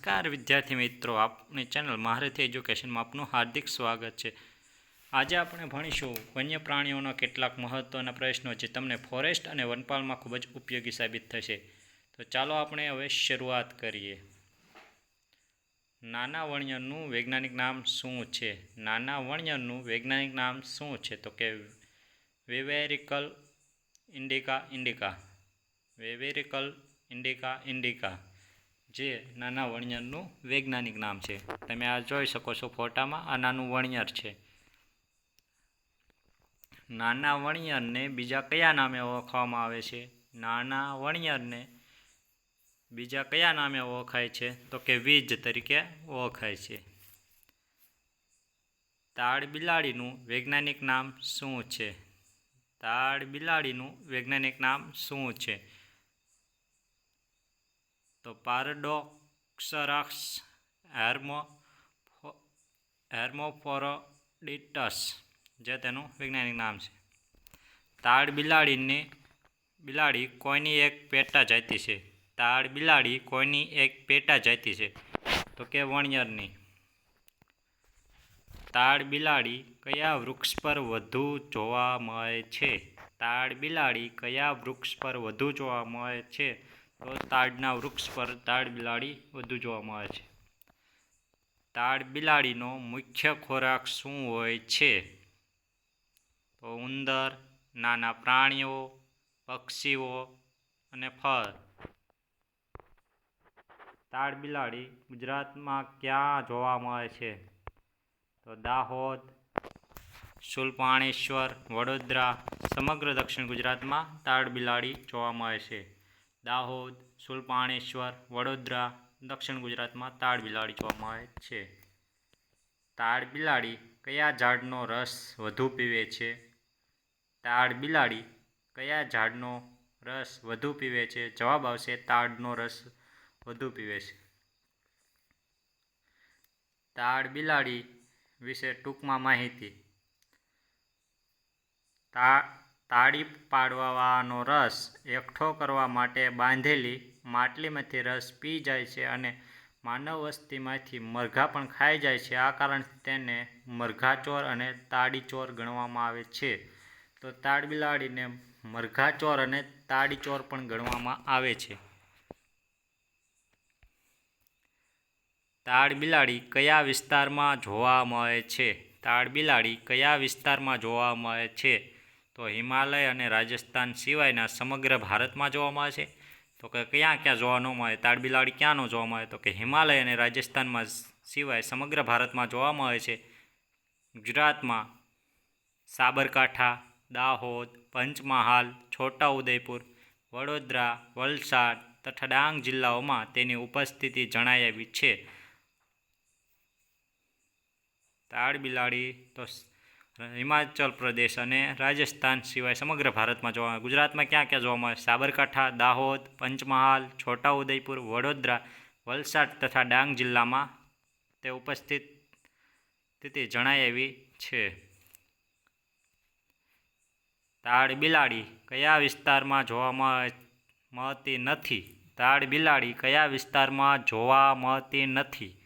નમસ્કાર વિદ્યાર્થી મિત્રો, આપની ચેનલ મહારથી એજ્યુકેશનમાં આપનું હાર્દિક સ્વાગત છે. આજે આપણે ભણીશું વન્ય પ્રાણીઓના કેટલાક મહત્ત્વના પ્રશ્નો જે તમને ફોરેસ્ટ અને વનપાલમાં ખૂબ જ ઉપયોગી સાબિત થશે. તો ચાલો આપણે હવે શરૂઆત કરીએ. નાના વણ્યનું વૈજ્ઞાનિક નામ શું છે? નાના વણ્યનું વૈજ્ઞાનિક નામ શું છે? તો કે વેવેરિકલ ઇન્ડિકા ઇન્ડિકા. વેવેરિકલ ઇન્ડિકા ઇન્ડિકા. જે નાના વણિયરનું વૈજ્ઞાનિક નામ છે. તમે આ જોઈ શકો છો ફોટામાં, આ નાનું વણિયર છે. નાના વણિયરને બીજા કયા નામે ઓળખવામાં આવે છે? નાના વણિયરને બીજા કયા નામે ઓળખાય છે? તો કે વીજ તરીકે ઓળખાય છે. તાડ બિલાડીનું વૈજ્ઞાનિક નામ શું છે? તાડ બિલાડીનું વૈજ્ઞાનિક નામ શું છે? તો પારડોક્સરક્સ હેર્મો હેર્મોફોરોડિટસ, જે તેનું વૈજ્ઞાનિક નામ છે. તાડ બિલાડીને, બિલાડી કોઈની એક પેટા જાતિ છે? તાડ બિલાડી કોઈની એક પેટા જાતિ છે? તો કે વણિયરની. તાડ બિલાડી કયા વૃક્ષ પર વધુ જોવા મળે છે? તાડ બિલાડી કયા વૃક્ષ પર વધુ જોવા મળે છે? તો તાડના વૃક્ષ પર તાડ બિલાડી વધુ જોવા મળે છે. તાડ બિલાડીનો મુખ્ય ખોરાક શું હોય છે? તો ઉંદર, નાના પ્રાણીઓ, પક્ષીઓ અને ફળ. તાડ બિલાડી ગુજરાતમાં ક્યાં જોવા મળે છે? તો દાહોદ શુલપાણેશ્વર વડોદરા, સમગ્ર દક્ષિણ ગુજરાતમાં તાડ બિલાડી જોવા મળે છે. દાહોદ, સુલપાણેશ્વર, વડોદરા, દક્ષિણ ગુજરાતમાં તાડ બિલાડી જોવા મળે છે. તાડ બિલાડી કયા ઝાડનો રસ વધુ પીવે છે? તાડ બિલાડી કયા ઝાડનો રસ વધુ પીવે છે? જવાબ આવશે તાડનો રસ વધુ પીવે છે. તાડ બિલાડી વિશે ટૂંકમાં માહિતી. તા તાળી પાડવાનો રસ એકઠો કરવા માટે બાંધેલી માટલીમાંથી રસ પી જાય છે અને માનવ વસ્તીમાંથી મરઘા પણ ખાઈ જાય છે. આ કારણથી તેને મરઘાચોર અને તાડીચોર ગણવામાં આવે છે. તો તાડ બિલાડીને મરઘાચોર અને તાડીચોર પણ ગણવામાં આવે છે. તાડબિલાડી કયા વિસ્તારમાં જોવા મળે છે? તાડબિલાડી કયા વિસ્તારમાં જોવા મળે છે? તો હિમાલય અને રાજસ્થાન સિવાયના સમગ્ર ભારતમાં જોવા મળે છે. તો કે ક્યાં ક્યાં જોવા ન મળે? તાડબિલાડી ક્યાં ન જોવા મળે તો કે હિમાલય અને રાજસ્થાનમાં સિવાય સમગ્ર ભારતમાં જોવા મળે છે. ગુજરાતમાં સાબરકાંઠા, દાહોદ, પંચમહાલ, છોટાઉદેપુર, વડોદરા, વલસાડ તથા ડાંગ જિલ્લાઓમાં તેની ઉપસ્થિતિ જણાય એવી છે. તાડબિલાડી તો હિમાચલ પ્રદેશ અને રાજસ્થાન સિવાય સમગ્ર ભારતમાં જોવા મળે. ગુજરાતમાં ક્યાં ક્યાં જોવા મળે? સાબરકાંઠા, દાહોદ, પંચમહાલ, છોટાઉદેપુર, વડોદરા, વલસાડ તથા ડાંગ જિલ્લામાં તે ઉપસ્થિત સ્થિતિ જણાય એવી છે. તાડ બિલાડી કયા વિસ્તારમાં જોવા મળતી નથી? તાડ બિલાડી કયા વિસ્તારમાં જોવા મળતી નથી?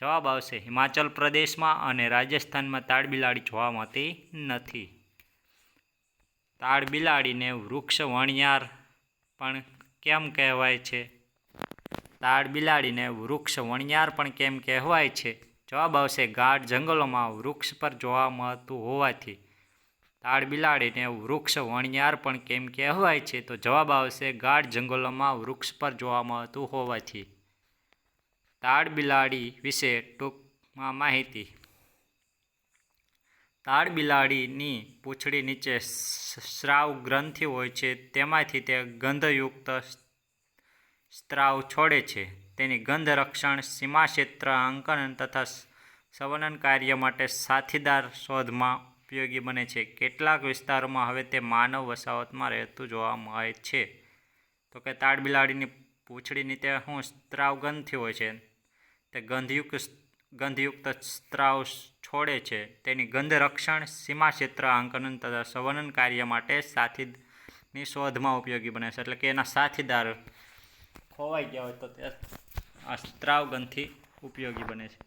જવાબ આવશે. હિમાચલ પ્રદેશમાં અને રાજસ્થાનમાં તાડ બિલાડી જોવા મળતી નથી. તાડ બિલાડીને વૃક્ષ વણિયાર પણ કેમ કહેવાય છે? તાડ બિલાડીને વૃક્ષ વણિયાર પણ કેમ કહેવાય છે? જવાબ આવશે. ગાઢ જંગલોમાં વૃક્ષ પર જોવા મળતું હોવાથી. તાડ બિલાડીને વૃક્ષ વણિયાર પણ કેમ કહેવાય છે? તો જવાબ આવશે. ગાઢ જંગલોમાં વૃક્ષ પર જોવા મળતું હોવાથી. તાડ બિલાડી વિશે ટૂંકમાં માહિતી. તાડ બિલાડીની પૂંછડી નીચે સ્રાવ ગ્રંથિ હોય છે, તેમાંથી તે ગંધયુક્ત સ્ત્રાવ છોડે છે. તેની ગંધ રક્ષણ સીમાક્ષેત્ર અંકન તથા સંવનન કાર્ય માટે સાથીદાર શોધમાં ઉપયોગી બને છે. કેટલાક વિસ્તારોમાં હવે તે માનવ વસાવતમાં રહેતું જોવા મળે છે. તો કે તાડ બિલાડીની પૂંછડી નીચે શું સ્ત્રાવ ગ્રંથિ હોય છે. તે ગંધયુક્ત ગંધયુક્ત સ્ત્રાવ છોડે છે. તેની ગંધ રક્ષણ સીમાક્ષેત્ર આંકન તથા સંવનન કાર્ય માટે સાથીની શોધમાં ઉપયોગી બને છે. એટલે કે એના સાથીદાર ખોવાઈ ગયા હોય તો તે આ સ્ત્રાવ ગંધથી ઉપયોગી બને છે.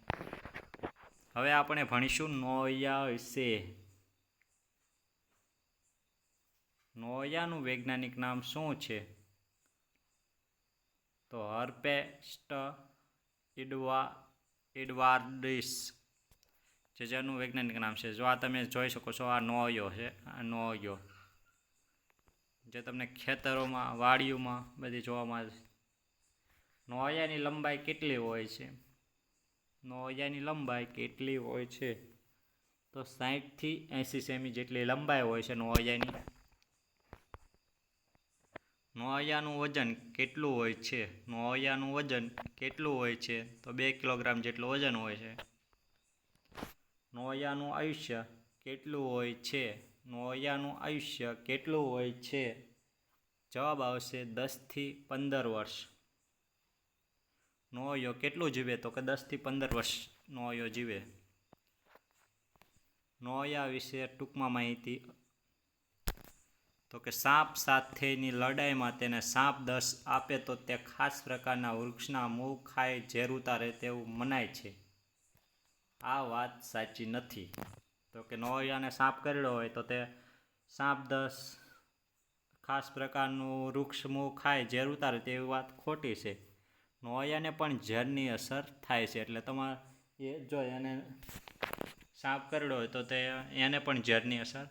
હવે આપણે ભણીશું નોયા વિશે. નોયાનું વૈજ્ઞાનિક નામ શું છે? તો હર્પેસ્ટ ઇડવા, ઇડવાર્ડિસ, જે જેનું વૈજ્ઞાનિક નામ છે. જો આ તમે જોઈ શકો છો, આ નોયો છે, આ નોયો. જે તમને ખેતરોમાં, વાડીઓમાં બધી જોવામાં આવે છે. નોયાની લંબાઈ કેટલી હોય છે? નોયાની લંબાઈ કેટલી હોય છે? તો સાહીઠથી એંસી સેમી જેટલી લંબાઈ હોય છે નોયાની. નોયાનું વજન કેટલું હોય છે? નોયાનું વજન કેટલું હોય છે? તો બે કિલોગ્રામ જેટલું વજન હોય છે. નોયાનું આયુષ્ય કેટલું હોય છે? નોયાનું આયુષ્ય કેટલું હોય છે? જવાબ આવશે દસથી પંદર વર્ષ. નોયો કેટલું જીવે? તો કે દસથી પંદર વર્ષ નોયો જીવે. નોયા વિશે ટૂંકમાં માહિતી તો કે સાપ સાથેની લડાઈમાં તેને સાપ દસ આપે તો તે ખાસ પ્રકારના વૃક્ષના મૂળ ખાય ઝેર ઉતારે તેવું મનાય છે. આ વાત સાચી નથી. તો કે નોયાને સાપ કરેલો હોય તો તે સાપ દસ ખાસ પ્રકારનું વૃક્ષ મૂળ ખાય ઝેર ઉતારે તેવી વાત ખોટી છે. નોયાને પણ ઝેરની અસર થાય છે. એટલે તમારે એ જો એને સાપ કરડ્યો હોય તો તે એને પણ ઝેરની અસર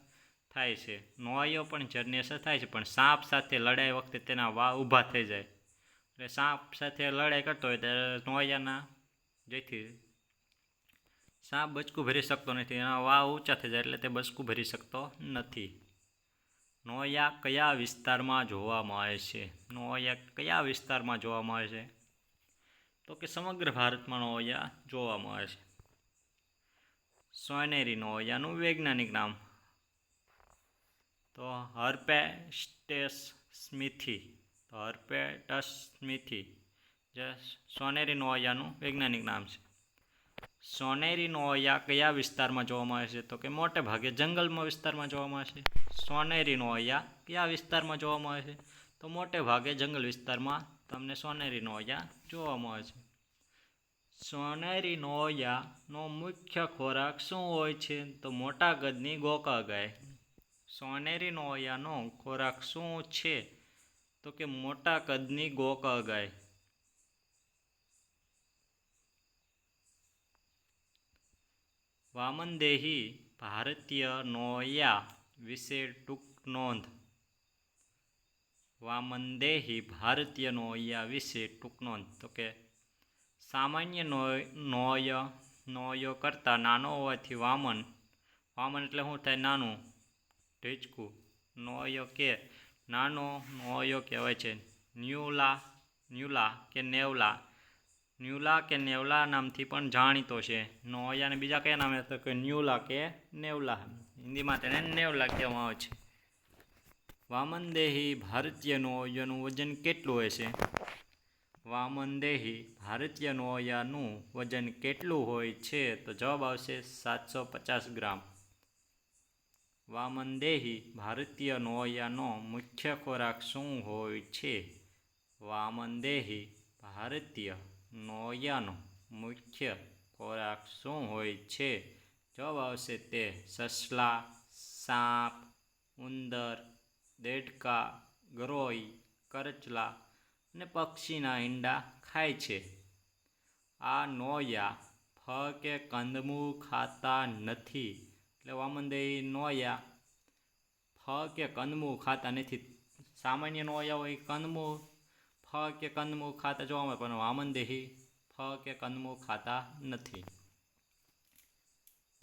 થાય છે. નોયો પણ જરની અસર થાય છે. પણ સાપ સાથે લડાઈ વખતે તેના વા ઊભા થઈ જાય. એટલે સાપ સાથે લડાઈ કરતો હોય ત્યારે નોયાના જેથી સાપ બચકું ભરી શકતો નથી. એના વા ઊંચા થઈ જાય એટલે તે બચકું ભરી શકતો નથી. નોયા કયા વિસ્તારમાં જોવામાં આવે છે? નોયા કયા વિસ્તારમાં જોવામાં આવે છે? તો કે સમગ્ર ભારતમાં નોયા જોવામાં આવે છે. સોનેરી નોયાનું વૈજ્ઞાનિક નામ તો હર્પેસ્ટેસ સ્મિથી, તો હર્પેટસ સ્મિથી. જે સોનેરી નોયાનું વૈજ્ઞાનિક નામ છે. સોનેરી નોયા કયા વિસ્તારમાં જોવા મળે છે? તો કે મોટે ભાગે જંગલમાં વિસ્તારમાં જોવા મળે છે. સોનેરી નોયા કયા વિસ્તારમાં જોવા મળે છે? તો મોટે ભાગે જંગલ વિસ્તારમાં તમને સોનેરી નોયા જોવા મળે છે. સોનેરી નોયાનો મુખ્ય ખોરાક શું હોય છે? તો મોટા કદની ગોકા ગાય. સોનેરી નોયાનો ખોરાક શું છે? તો કે મોટા કદની ગોકા ગાય વામનદેહી ભારતીય નોયા વિશે ટૂંક નોંધ. વામનદેહી ભારતીય નોયા વિશે ટૂંક નોંધ. તો કે સામાન્ય નોય નોય નોયો કરતાં નાનો હોવાથી વામન વામન એટલે શું થાય? નાનું. ઢીચકું નોયો કે નાનો નોયો કહેવાય છે. ન્યુલા ન્યુલા કે નેવલા. ન્યુલા કે નેવલા નામથી પણ જાણીતો છે. નોયાને બીજા કયા નામે તો કે ન્યુલા કે નેવલા. હિન્દીમાં તેને નેવલા કહેવામાં આવે છે. વામનદેહી ભારતીય નોયાનું વજન કેટલું હોય છે? વામનદેહી ભારતીય નોયાનું વજન કેટલું હોય છે? તો જવાબ આવશે સાતસો પચાસ ગ્રામ. વામનદેહી ભારતીય નોયાનો મુખ્ય ખોરાક શું હોય છે? વામનદેહી ભારતીય નોયાનો મુખ્ય ખોરાક શું હોય છે? જવાબ આવશે તે સસલા, સાપ, ઉંદર, દેડકા, ગરોઈ, કરચલા અને પક્ષીના ઈંડા ખાય છે. આ નોયા ફ કે કંદમૂળ ખાતા નથી. એટલે વામનદેહી નોયા ફ કે કનમુ ખાતા નથી. સામાન્ય નોયા હોય કનમુ. ફ કે કનમુ ખાતા જોવા મળે, પણ વામનદેહી ફ કે કનમુ ખાતા નથી.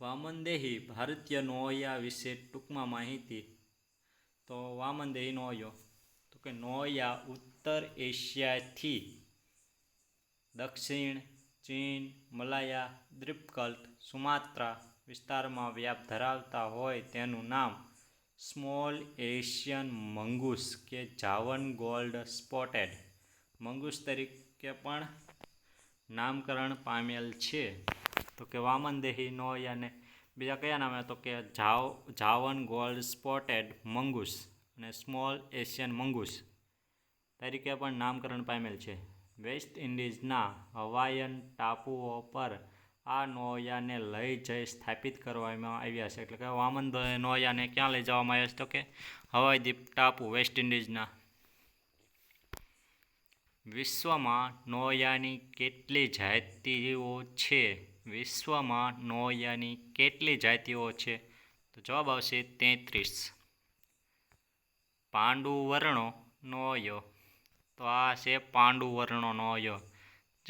વામનદેહી ભારતીય નોયા વિશે ટૂંકમાં માહિતી. તો વામનદેહી નોયો તો કે નોયા ઉત્તર એશિયાથી. દક્ષિણ, ચીન, મલાયા, દ્વીપકલ્પ, સુમાત્રા વિસ્તારમાં વ્યાપ ધરાવતા હોય તેનું નામ સ્મોલ એશિયન મંગૂસ કે જાવન ગોલ્ડ સ્પોટેડ. મંગૂસ તરીકે પણ નામકરણ પામેલ છે. તો કે વામનદેહી નોયાને બીજા કયા નામે તો કે જાવ, જાવન ગોલ્ડ સ્પોટેડ મંગૂસ અને સ્મોલ એશિયન મંગૂસ તરીકે પણ નામકરણ પામેલ છે. વેસ્ટ ઇન્ડિઝના હવાયન ટાપુઓ પર આ નોયાને લઈ જઈ સ્થાપિત કરવામાં આવ્યા છે. એટલે કે વામન નોયાને ક્યાં લઈ જવામાં આવ્યા છે? તો કે હવાઈ દ્વીપ ટાપુ વેસ્ટ ઇન્ડિઝના. વિશ્વમાં નોયાની કેટલી જાતિઓ છે? વિશ્વમાં નોયાની કેટલી જાતિઓ છે? તો જવાબ આવશે તેત્રીસ. પાંડુવર્ણો નોયો. તો આ છે પાંડુવર્ણો નોયો.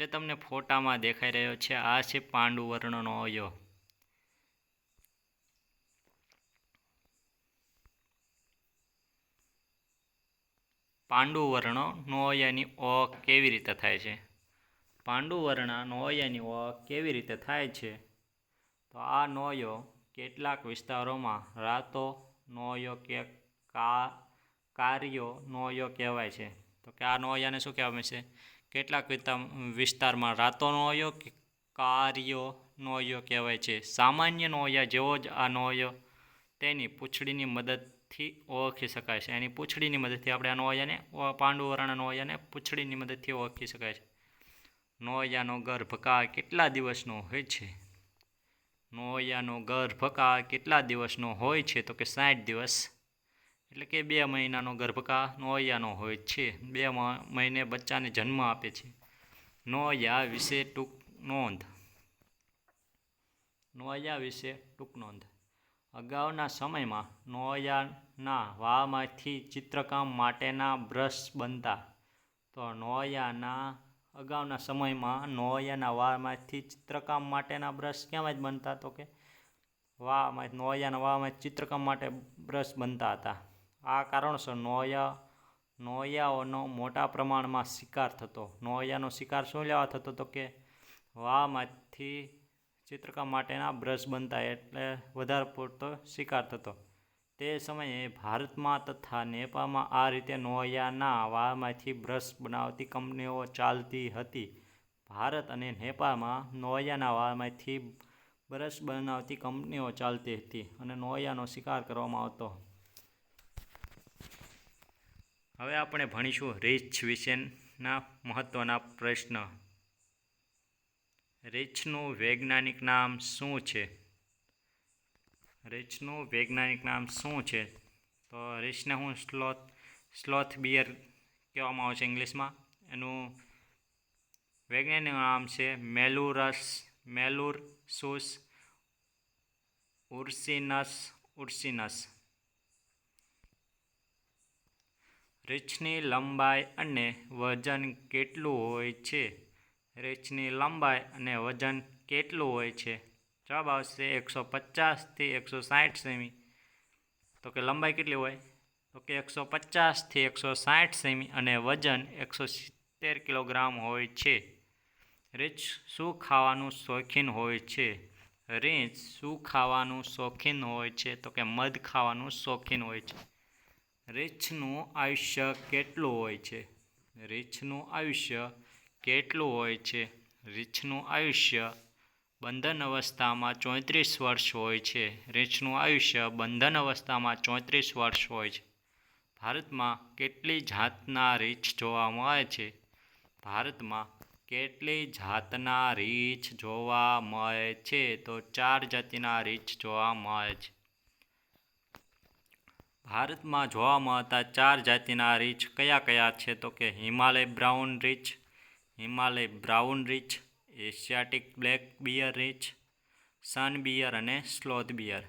જે તમને ફોટામાં દેખાઈ રહ્યો છે, આ છે પાંડુવર્ણો નોયો પાંડુવર્ણો નોયાની ઓ કેવી રીતે થાય છે? પાંડુવર્ણ નોયાની ઓ કેવી રીતે થાય છે? તો આ નોયો કેટલાક વિસ્તારોમાં રાતો નોયો કે કા, કાર્યો નોયો કહેવાય છે. તો કે આ નોયાને શું કહેવામાં છે? કેટલાક વિસ્તારમાં રાતો નોયો કે કાર્યો નોયો કહેવાય છે. સામાન્ય નોયા જેવો જ આ નોયો તેની પૂંછડીની મદદથી ઓળખી શકાય છે. એની પૂંછડીની મદદથી આપણે આ નોયાને પાંડુવર્ણ નોયાને પૂંછડીની મદદથી ઓળખી શકાય છે. નોયાનો ગર્ભકાળ કેટલા દિવસનો હોય છે? નોયાનો ગર્ભકાળ કેટલા દિવસનો હોય છે? તો કે સાઠ દિવસ. એટલે કે બે મહિનાનો ગર્ભકા નોયાનો હોય છે. બે મહિને બચ્ચાને જન્મ આપે છે. નોયા વિશે ટૂંક નોંધ. નોયા વિશે ટૂંક નોંધ. અગાઉના સમયમાં નોયાના વામાંથી ચિત્રકામ માટેના બ્રશ બનતા. તો નોયાના, અગાઉના સમયમાં નોયાના વામાંથી ચિત્રકામ માટેના બ્રશ ક્યાંમાં જ બનતા તો કે? વામાં, નોયાના વામાં ચિત્રકામ માટે બ્રશ બનતા હતા. આ કારણસર નોયા, નોયાઓનો મોટા પ્રમાણમાં શિકાર થતો. નોયાનો શિકાર શું લેવા થતો તો કે વાળમાંથી ચિત્રકામ માટેના બ્રશ બનતા એટલે વધારે પૂરતો શિકાર થતો. તે સમયે ભારતમાં તથા નેપાળમાં આ રીતે નોયાના વાળમાંથી બ્રશ બનાવતી કંપનીઓ ચાલતી હતી. ભારત અને નેપાળમાં નોયાના વાળમાંથી બ્રશ બનાવતી કંપનીઓ ચાલતી હતી અને નોયાનો શિકાર કરવામાં આવતો. હવે આપણે ભણીશું રીચ વિશેના મહત્ત્વના પ્રશ્ન. રીછનું વૈજ્ઞાનિક નામ શું છે? રીછનું વૈજ્ઞાનિક નામ શું છે? તો રીછને હું સ્લોથ સ્લોથ બિયર કહેવામાં આવે છે ઇંગ્લિશમાં. એનું વૈજ્ઞાનિક નામ છે મેલુરસ મેલુર સુસ ઉર્સિનસ ઉર્સિનસ. રીછની લંબાઈ અને વજન કેટલું હોય છે? રીછની લંબાઈ અને વજન કેટલું હોય છે? જવાબ આવશે એકસો પચાસથી એકસો સાઠ સેમી. તો કે લંબાઈ કેટલી હોય? તો કે એકસો પચાસથી એકસો સાઠ સેમી અને વજન એકસો સિત્તેર કિલોગ્રામ હોય છે. રીંછ શું ખાવાનું શોખીન હોય છે? રીંછ શું ખાવાનું શોખીન હોય છે? તો કે મધ ખાવાનું શોખીન હોય છે. રીંછનું આયુષ્ય કેટલું હોય છે? રીંછનું આયુષ્ય કેટલું હોય છે? રીંછનું આયુષ્ય બંધન અવસ્થામાં ચોત્રીસ વર્ષ હોય છે. રીંછનું આયુષ્ય બંધન અવસ્થામાં ચોત્રીસ વર્ષ હોય છે. ભારતમાં કેટલી જાતના રીંછ જોવા મળે છે? ભારતમાં કેટલી જાતના રીંછ જોવા મળે છે? તો ચાર જાતિના રીંછ જોવા મળે છે. ભારતમાં જોવા મળતા ચાર જાતિના રીછ કયા કયા છે તો કે હિમાલય બ્રાઉન રીછ, હિમાલય બ્રાઉન રીછ, એશિયાટિક બ્લેક બિયર રીછ, સન બિયર અને સ્લોથ બિયર.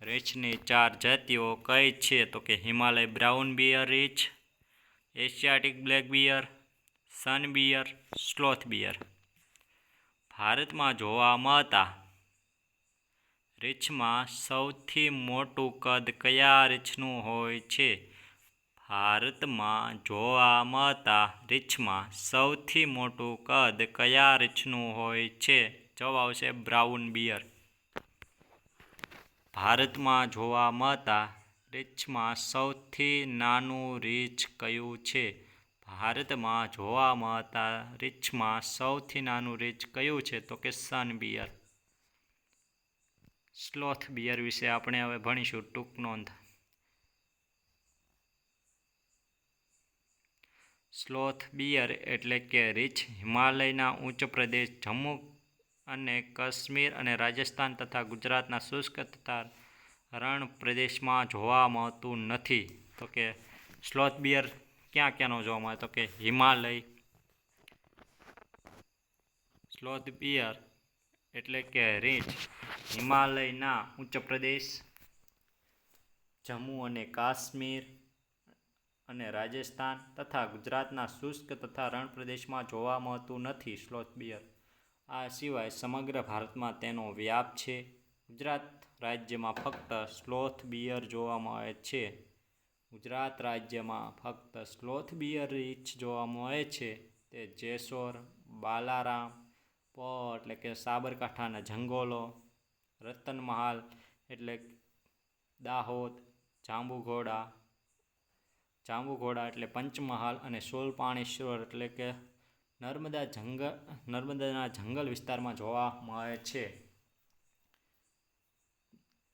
રીછની ચાર જાતિઓ કઈ છે તો કે Himalaya brown bear રીછ, Asiatic black bear, sun bear, sloth bear. ભારતમાં જોવા મળતા રીંછમાં સૌથી મોટું કદ કયા રીંછનું હોય છે? ભારતમાં જોવા મળતા રીંછમાં સૌથી મોટું કદ કયા રીંછનું હોય છે? જવાબ આવશે બ્રાઉન બિયર. ભારતમાં જોવા મળતા રીંછમાં સૌથી નાનું રીંછ કયું છે? ભારતમાં જોવા મળતા રીંછમાં સૌથી નાનું રીંછ કયું છે? તો કે સન બિયર. સ્લોથ બિયર વિશે આપણે હવે ભણીશું. ટૂંક નોંધ. સ્લોથ બિયર એટલે કે રીચ હિમાલયના ઉચ્ચ પ્રદેશ જમ્મુ અને કાશ્મીર અને રાજસ્થાન તથા ગુજરાતના શુષ્ક તથા રણ પ્રદેશમાં જોવા મળતું નથી. તો કે સ્લોથ બિયર ક્યાં ક્યાંનો જોવા મળે? તો કે હિમાલય. સ્લોથ બિયર એટલે કે રીંછ, હિમાલયના ઉચ્ચ પ્રદેશ, જમ્મુ અને કાશ્મીર અને રાજસ્થાન તથા ગુજરાતના શુષ્ક તથા રણ પ્રદેશમાં જોવા મળતું નથી સ્લોથ બિયર. આ સિવાય સમગ્ર ભારતમાં તેનો વ્યાપ છે. ગુજરાત રાજ્યમાં ફક્ત સ્લોથ બિયર જોવા મળે છે. ગુજરાત રાજ્યમાં ફક્ત સ્લોથ બિયર રીંછ જોવા મળે છે. તે જેસોર, બાલારામ પ એટલે કે સાબરકાંઠાના જંગલો રતનમહાલ એટલે દાહોદ, જાંબુઘોડા જાંબુઘોડા એટલે પંચમહાલ અને સોલપાણેશ્વર, એટલે કે નર્મદા જંગલ નર્મદાના જંગલ વિસ્તારમાં જોવા મળે છે.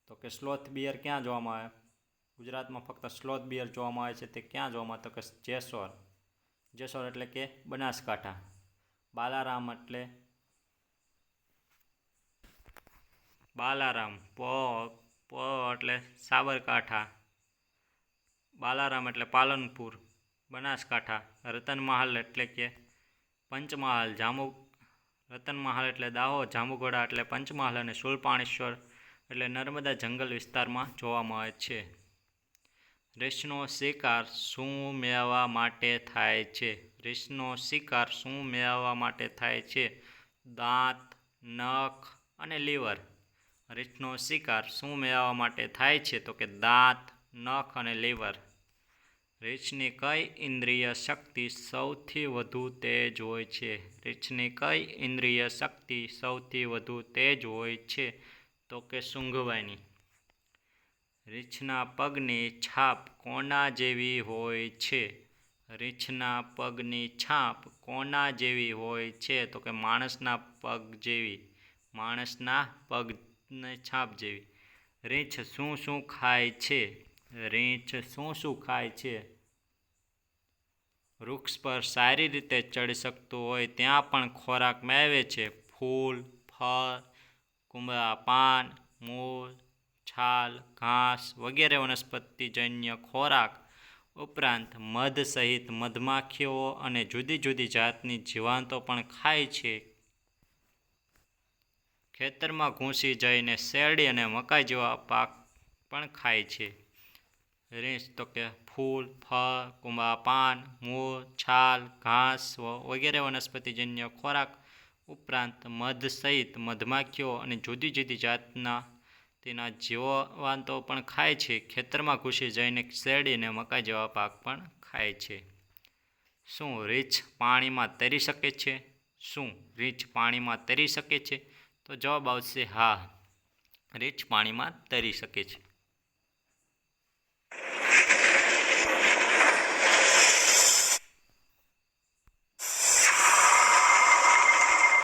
તો કે સ્લોથ બિયર ક્યાં જોવા મળે? ગુજરાતમાં ફક્ત સ્લોથ બિયર જોવા મળે છે, તે ક્યાં જોવા મળે? તો કે જેસોર. જેસોર એટલે કે બનાસકાંઠા. બાલારામ એટલે બાલારામ, પ પ એટલે સાબરકાંઠા. બાલારામ એટલે પાલનપુર, બનાસકાંઠા, રતનમહાલ એટલે કે પંચમહાલ જાંબુ રતનમહાલ એટલે દાહોદ, જાંબુઘોડા એટલે પંચમહાલ અને સુલપાણેશ્વર એટલે નર્મદા જંગલ વિસ્તારમાં જોવા મળે છે. રીંછનો શિકાર શું મેળવવા માટે થાય છે? રીંછનો શિકાર શું મેળવવા માટે થાય છે? દાંત, નખ અને લીવર. રીંછનો શિકાર શું મેળવવા માટે થાય છે? તો કે દાંત, નખ અને લીવર. રીંછની કઈ ઇન્દ્રિય શક્તિ સૌથી વધુ તેજ હોય છે? રીંછની કઈ ઇન્દ્રિય શક્તિ સૌથી વધુ તેજ હોય છે? તો કે સૂંઘવાની. રીંછના પગની છાપ કોના જેવી હોય છે? રીંછના પગની છાપ કોના જેવી હોય છે? તો કે માણસના પગ જેવી. માણસના પગની છાપ જેવી. રીંછ શું શું ખાય છે? રીંછ શું શું ખાય છે? વૃક્ષ પર સારી રીતે ચડી શકતું હોય ત્યાં પણ ખોરાક મેળવે છે. ફૂલ, ફળ, કુમળા પાન, મૂળ, છાલ, ઘાસ વગેરે વનસ્પતિજન્ય ખોરાક ઉપરાંત મધ સહિત મધમાખીઓ અને જુદી જુદી જાતની જીવાંતો પણ ખાય છે. ખેતરમાં ઘૂસી જઈને શેરડી અને મકાઈ જેવા પાક પણ ખાય છે. રીંછ તો કે ફૂલ, ફળ કુંભા પાન મૂળ છાલ, ઘાસ વગેરે વનસ્પતિજન્ય ખોરાક ઉપરાંત મધ સહિત મધમાખીઓ અને જુદી જુદી જાતના તેના જીવવાંતો પણ ખાય છે. ખેતરમાં ઘૂસી જઈને શેરડી અને મકાઈ જેવા પાક પણ ખાય છે. શું રીંછ પાણીમાં તરી શકે છે? શું રીંછ પાણીમાં તરી શકે છે? તો જવાબ આવશે હા. રીંછ પાણીમાં તરી શકે છે.